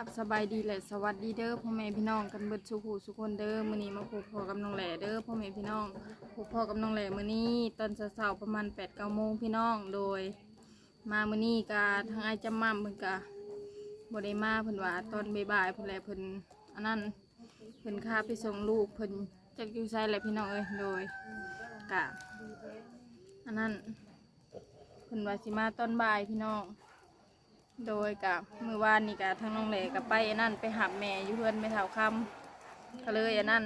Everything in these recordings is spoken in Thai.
ครับสบายดีและสวัสดีเด้อพ่อแม่พี่น้องกันเบิดสุขูสุคนเด้อมื้อนี้มาพบพ่อกับน้องแหล่เด้อพ่อแม่พี่น้องพบพ่อกับน้องแหล่มื้อนี้ตอนเช้าๆประมาณ8 9โมงพี่น้องโดย มามื้อนี้ก็ทางไอจำม่ำเพิ่นก็บ่ได้มาเพิ่นว่าตอนบ่ายๆเพิ่นแหละเพิ่นอันนั้นเพิ่นพาไปส่งลูกเพิ่นจักอยู่ไสแหละพี่น้องเอ้ยโดยกะอันนั้นเพิ่นว่าสิมาตอนบ่ายพี่น้อง โดยกับมือวานนี่กับทางน้องเหลกับไปอันนั่นไปหับแม่อยู่เพื่อนไปเถาคำก็เลยอันนั่น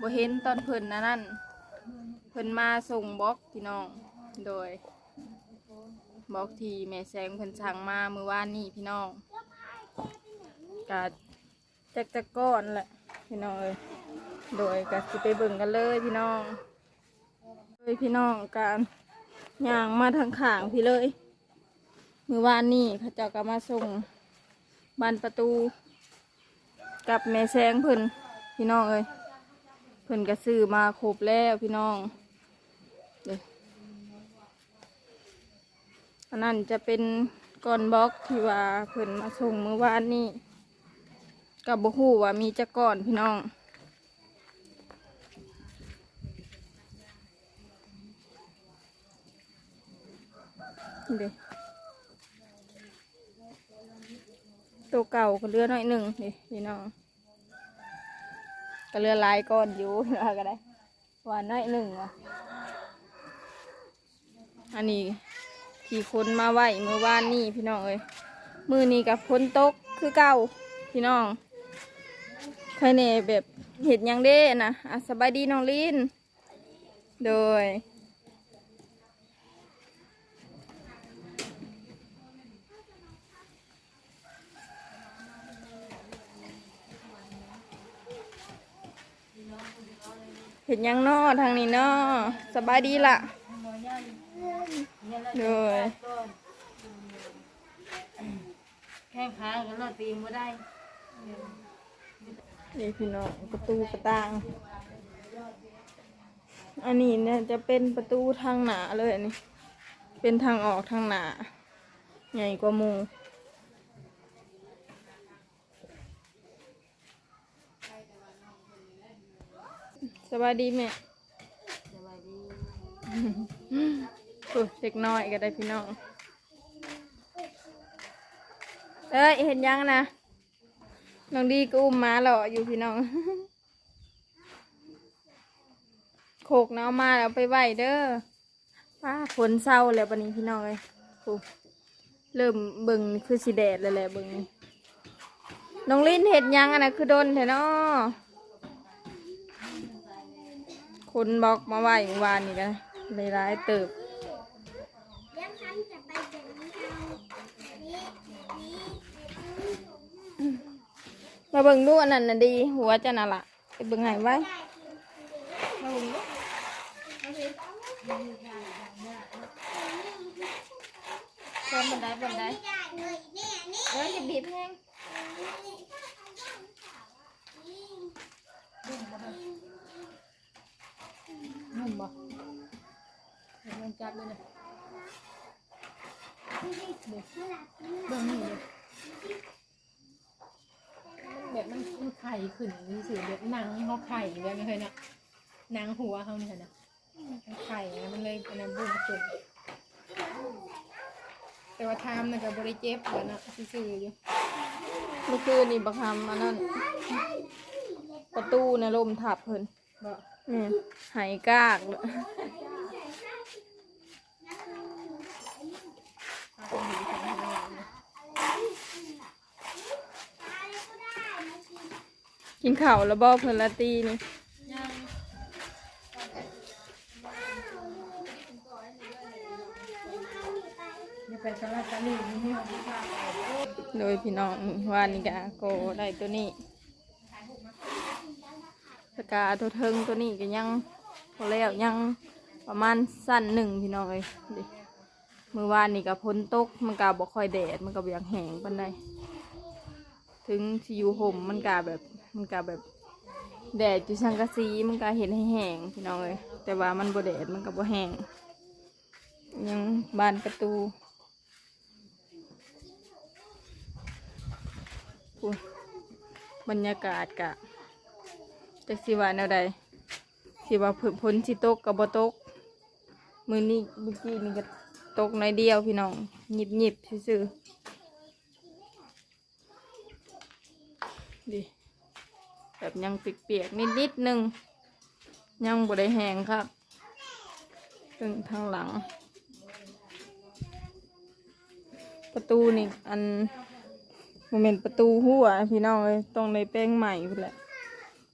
บ่เห็นตอนเพิ่นอันนั่นเพิ่นมาส่งบล็อกพี่น้อง โดยบล็อกที่แม่แสงเพิ่นสั่งมามือวานนี่พี่น้องกะจักจักก้อนแหละพี่น้องเอ้ยโดยกะสิไปเบิ่งกันเลยพี่น้องเลยพี่น้องการย่างมาทางข้างพี่เลย มือวานนี่เขาเจ้าก็มาส่งบานประตู กับแม่แซงเพิ่นพี่น้องเอ้ยเพิ่นก็ซื้อมาครบแล้วพี่น้องเด้ออันนั้นจะเป็นก้อนบล็อกที่ว่าเพิ่นมาส่งมือวานนี่กับบุฮูว่ามีจะก่อนพี่น้องนี่เด้ ตัวเก่าก็เรือหน่อยหนึ่งนี่พี่น้องก็เรือลายก้อนอยู่ว่าก็ได้หวานหน่อยหนึ่งว่ะอันนี้ที่คนมาไหวเมื่อวานนี่พี่น้องเอ้ยมือนี้กับพ้นตกคือเก่าพี่น้องใครเน่แบบเห็ดยังเด้นะอะสบายดีน้องลินโดย เห็นยังนอทางนี้นอสบายดีละเลยแข้งขาก็รอดตีนบ่ได้นี่พี่น้องประตูประตาง อันนี้เนี่ยจะเป็นประตูทางหนาเลยอันนี้เป็นทางออกทางหนา ใหญ่กว่าหมู สบายดีแม่สบายดีโอ้ยเด็กน้อยก็ได้พี่น้อง เอ้ยเห็นยังนะน้องดีก็อุ้มม้าหล่ออยู่พี่น้อง โขกน้ำมาแล้วไปไหวเด้อป้าฝนเศร้าแล้วปะนี้พี่น้องเลยโอ้เริ่มเบิ่งคือสีแดดเลยแหละเบิ่งนี่น้องลิ้นเห็ดยังอะนะคือโดนแท้เนาะ คนบอกมาไหวเมื่อวานนี่กันเลยร้ายเติบมาเบิ่งดูอันนั้นน่ะดี หัวจะน่ะละไปเบิ่งให้ไว้เพิ่มบันไดบันไดเอ้ยจะบีบแห้ง นุ่มบ่เห็นมัน จับเลยนะเบิ่งนี่เลยแบบมันมันไข่ขึ้นนี่สิแบบหนังเขาไข่แบบนี้เลยนะหนังหัวเขาเนี่ยนะมันไข่นะมันเลยเป็นน้ำบุ้มขึ้นแต่ว่าทามน่ะก็บริเจ็บแล้วนะซื่อๆอยู่เมื่อคืนนี่บักคำอันนั้นประตูในะลมทับเพิ่นบ่นี่หายกากเลย เอาไปหนีของเขาเลยนะ กินข้าวแล้วบ่เพิ่นละตีนี่โดยพี่น้องวานี่กะโกได้ตัวนี้สกาตัวเทิงตัวนี้ก็ยังพอแล้วยังประมาณสั้นหนึ่งพี่น้องเอ้ยมือวานนี่ก็พ้นตกมันก็บ่ค่อยแดดมันก็บอยากแห้งปานใดถึงสิอยู่ห่มมันก็แบบ มันก็แบบแดดอยู่สังกะสีมันก็เห็นให้แห้งพี่น้องเอ้ยแต่ว่ามันบ่แดดมันก็บ่แห้งยังบานประตูบรรยากาศกะจักสิว่าแนวใดสิว่าผลผลสิตกกับบ่ตก มือนี้เมื่อกี้นี่ก็ตกหน้อยเดียวพี่น้องหยิบหยิบซื่อดิ แบบยังเปียกๆนิดๆหนึง ยังบ่ได้แห้งครับตึงทางหลัง ประตูนี่อันโมเมนต์ประตูหัวพี่น้องเลยต้องเลยแป้งใหม่ไปแหละ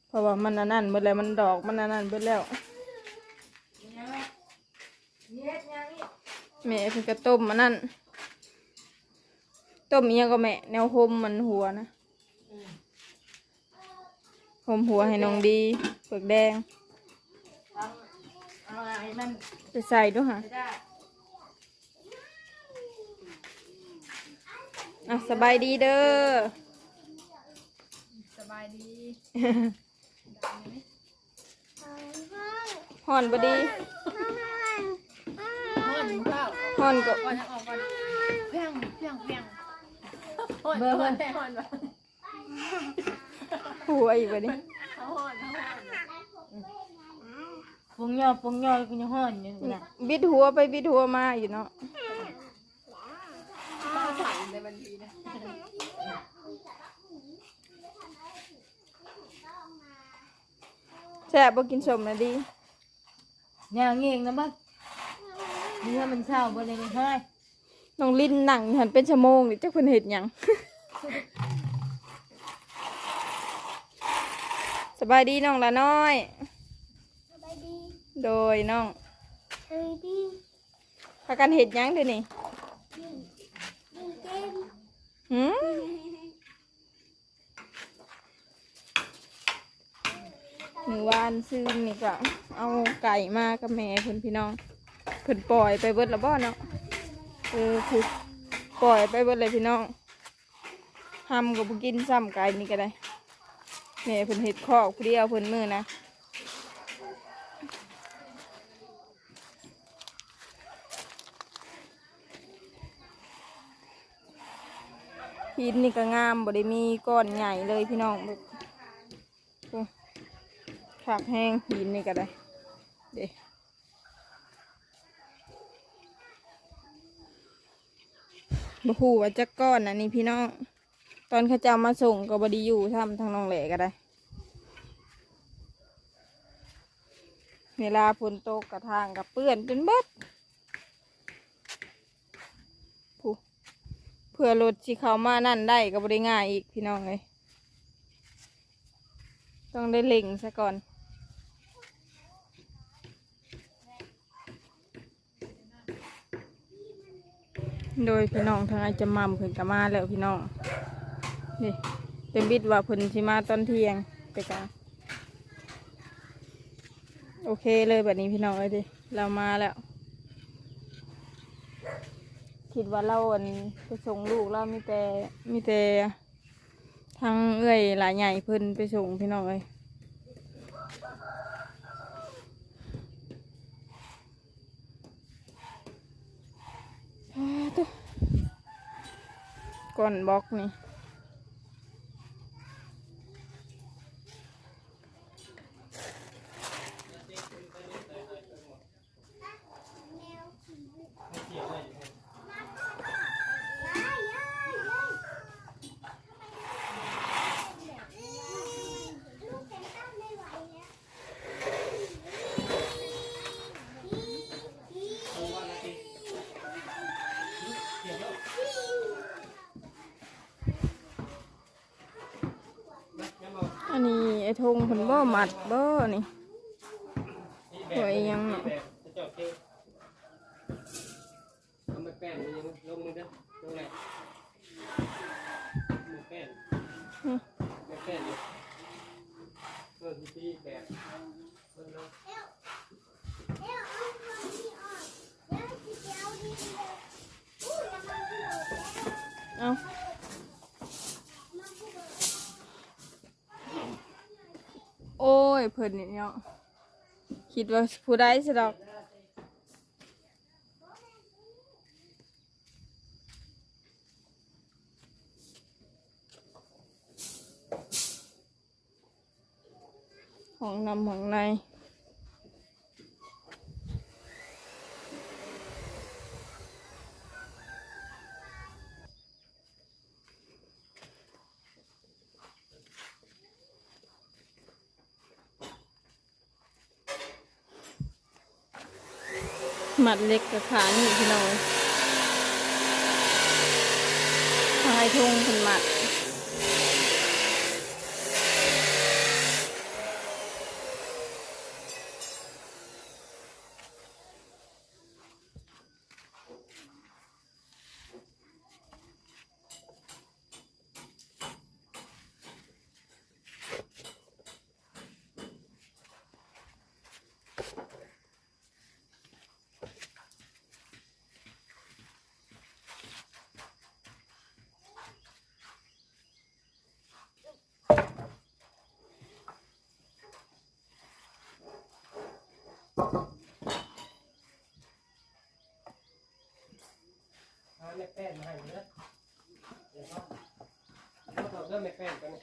เพราะว่ามันนั่นหมดแล้วมันดอกมันอันนั่นไปแล้วแม่เพิ่นก็ต้มมันนั่นต้มเอียก็แม่แนวหมมันหัวนะ หมหัวให้น้องดีเปลือกแดงเอาอะไรมันไปใส่ด้วยค่ะไม่ได้อะสบายดีเด้อ สบายดีห่อนบดีห้อนเปล่าห่อนก็ก่อนจะออกก่อนเพียงเพียงเพียงห้อนห้อนแต่ห้อนแบบ หัวอีกบดีเขาห้อนเขาห้อนปงยอปงยอกูยังห้อนอยู่นะบิดหัวไปบิดหัวมาอยู่เนาะป้าสั่นในบันทีนะแซ่บบ่กินสมนะดีอย่างเงี้ยนะบักเนื้อมันเศร้าบ่เลยเฮ้ยน้องลิ้นหนังหันเป็นชั่วโมงนี่จักเพิ่นเฮ็ดหยัง ส บายดีน้องละน้อย สบายดีโดยน้องสบายดีพากันเฮ็ดหยังเด้อนี่ดีดีเกมหืมมือวานซื้อนี่ก็เอาไก่มากับแม่เพิ่นพี่น้องเพิ่นปล่อยไปเบิดและบ่เนาะเออคือปล่อยไปเบิดเลยพี่น้องทำกับกินซ้ำไก่นี่ก็ได้ แม่เพิ่นเฮ็ดคอกผู้เดียวเพิ่นมือนะหินนี่ก็งามบ่ได้มีก้อนใหญ่เลยพี่น้องเบิ่งโอ้ขากแห้งหินนี่ก็ได้เด้บ่ฮู้ว่าจักก้อนอันนี้พี่น้อง อนเขาจ้ามาส่งก็บดีอยู่ทำทางน้องแหล่ก็ได้ เวลาฝนตกกระทางกับเปื้อนจนเบิดผู้เพื่อรถที่เขามานั่นได้ก็บริง่ายอีกพี่น้องเลยต้องได้เล็งซะก่อนโดยพี่น้องทางไอจะมัมเพิ่นก็มาแล้วพี่น้อง นี่เต็มบิดว่าเพิ่นสิมาตอนเที่ยงไปกลางโอเคเลยแบบนี้พี่น้องเลยดิเรามาแล้ว คิดว่าเราอันไปส่งลูกเรามีแต่มีแต่ทางเอื้อยหลายใหญ่เพิ่นไปส่งพี่น้องเลยอ้าวตัวก่อนบล็อกนี่ อันนี้ไอ้ธงผลบ่หมัดบ่นี่หัวอีหยังเนี่ยเอามาแป้นมันยังลงมือเด้อลงไหนมือแป้นมือแป้นอยู่เออที่แบบ โอ้ย เพิ่นเนี่ยคิดว่าผู้ใดสิดอกของนำของใน หมัดเล็กกับขานี่พี่น้องทายทงเป็นหมัด แป้นมาให้เด้อเดี๋ยวครับเอาเอาเริ่มไม่แป้นกันเนี่ย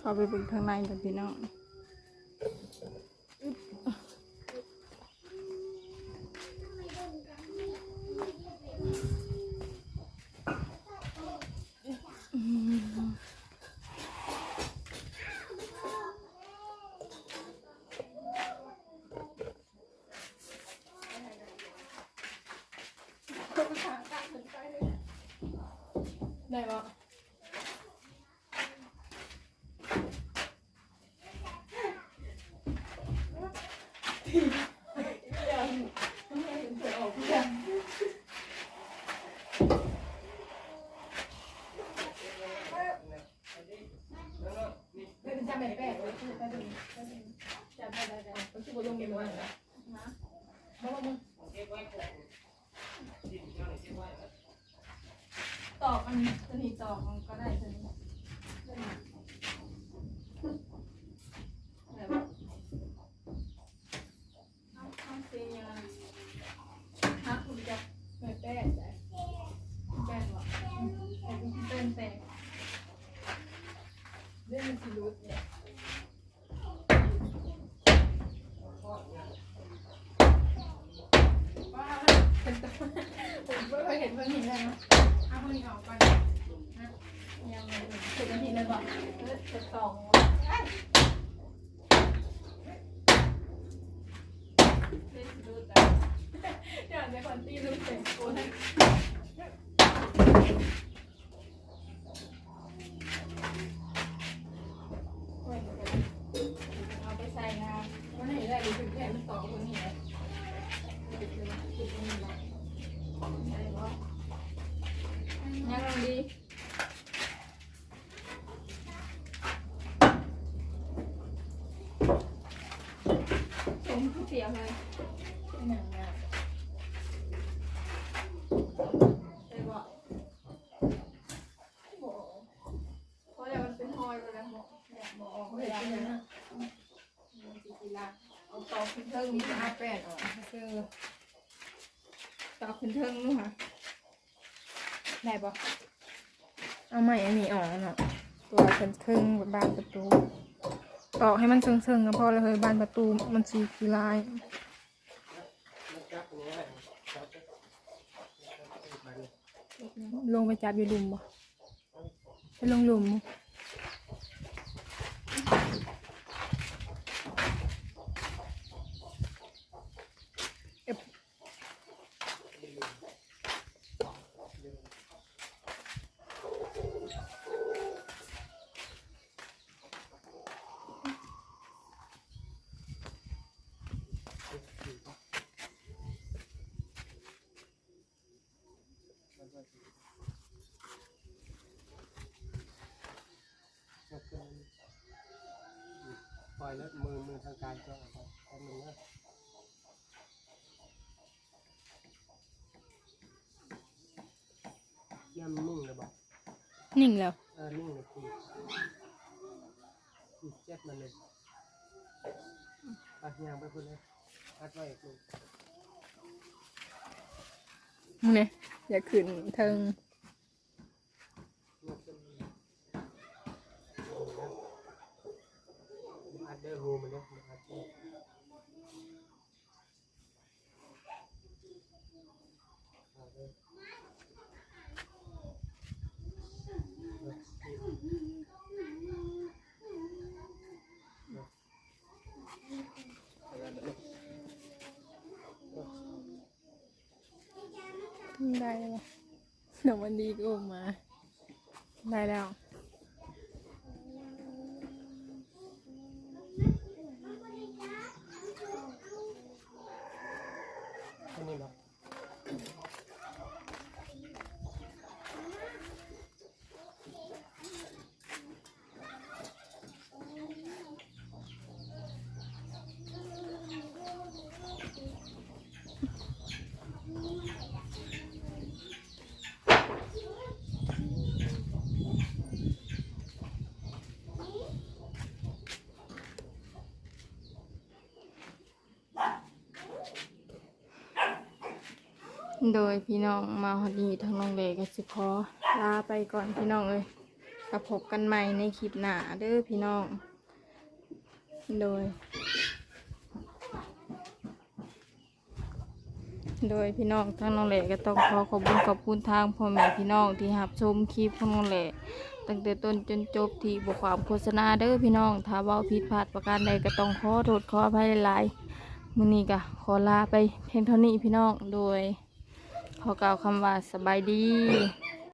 เข้าไปเบิ่งข้างในกันพี่น้องได้ปะเป็นจำแบบแปลกเลยจำได้ได้ได้ต้องคิดว่าลงเงินไว้นะเพราะว่ามึง เก็บไว้ก่อนดินเจ้านี่เก็บไว้นะ ตอกอันนี้ตัวนี้ตอกมันก็ได้ตัวนี้แบบว่าเอาเอาเสียงยังไงฮะคุณจะ แบบแปลกได้ แบนวะเป็นแต่ เรื่องมันสิรุดเนี่ย ว่า เป็นตัวผมไม่เคยเห็นคนนี้เลยนะเอาคนนี้ออกก่อนนะยังไงสุดนาทีเลยบอกเออจะสองเดี๋ยวในคนตีลูกเตะโอ้ยเอาไปใส่น้ำวันไหนได้ดูถึงแค่มันสองคนนี้เลย ยังลงดี เลยเป็นหนังงามได้บ่บ่เพราะแล้วมันเป็นหอยไปแล้วบ่เนี่ยบ่ออกเลยนเป็นหนังมันสิกีฬาเอาตอกขึ้นเทิงมีนี่แต่ค่ะอาแป้นออกคือตอกขึ้นเทิงนู่นค่ะได้ปะเอาใหม่อันนี้ออกเนาะตัวเป็นครึ่งบานประตู ออกให้มันเชิงๆก็พอแล้วเฮ้ยบานประตูมันสีกีลายมันจับอย่างนี้แหละจับไปเลยลงไปจับอยู่หลุมบ่ไปลงหลุม อยแล้วมือมือทางการก็เอาไปแป๊บนึงนะย่ำนิ่งเลยบอกนิ่งแล้วเออนิ่งเลยคือคือเจ็ดมันเลยปัดยางไปคนเลยปัดไว้อีกลูกมึงเนี่ยอย่าขึ้นเทิง ยกขึ้นมาอัด เดอร์รูมันนี่ยอัดเดอร์เอาเลยได้แล้วเดี๋ยววันดีก็ออกมา ได้แล้ว โดยพี่น้องมาฮอดีทางน้องเลก็สิขอลาไปก่อนพี่น้องเอ้ยกระพบกันใหม่ในคลิปหน้าเด้อพี่น้อง โดย โดยพี่น้องทางน้องแหล่ก็ต้องขอขอบคุณขอบคุณทางพ่อแม่พี่น้องที่รับชมคลิปของน้องแหล่ตั้งแต่ต้นจนจบที่บทความโฆษณาเด้อพี่น้อง ถ้าเว้าผิดพลาดประการใดก็ต้องขอโทษขออภัยหลายๆมื้อนี้ก็ขอลาไปเพียงเท่านี้พี่น้องโดย พอกล่าวคำว่าสบายดี